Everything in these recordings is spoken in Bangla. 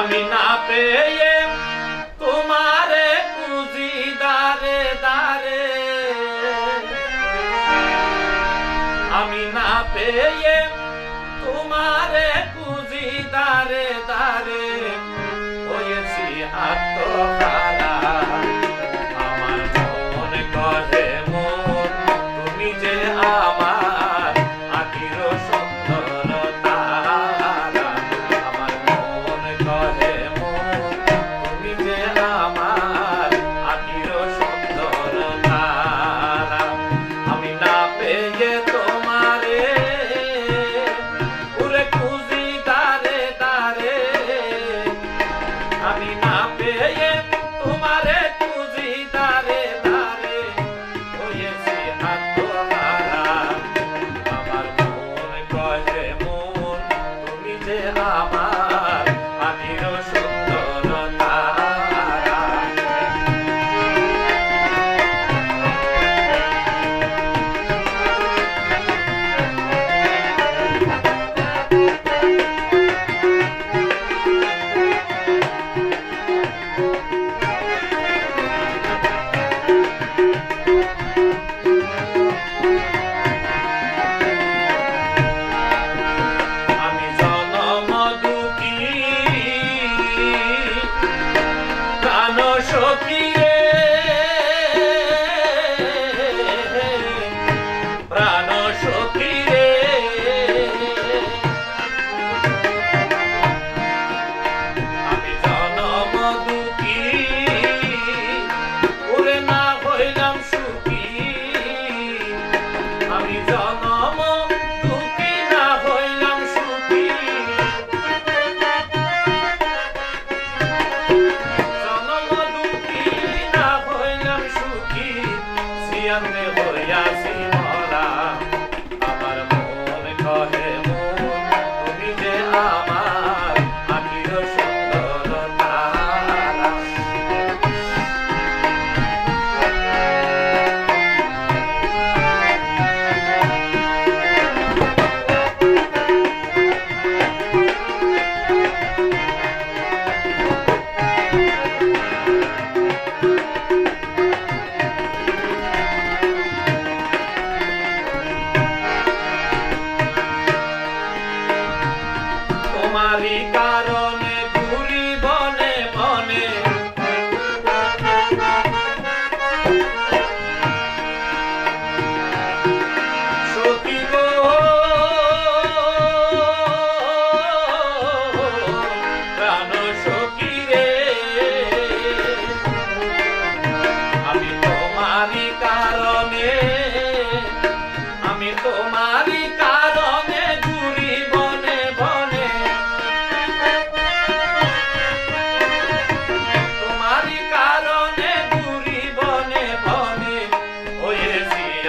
আমি না পেয়ে তোমারে পুঁজি দারে দারে। আমি না পেয়ে তোমারে পুঁজি দারে দারে। হয়েছি আত্মহারা। Rama Sarika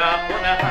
पुनः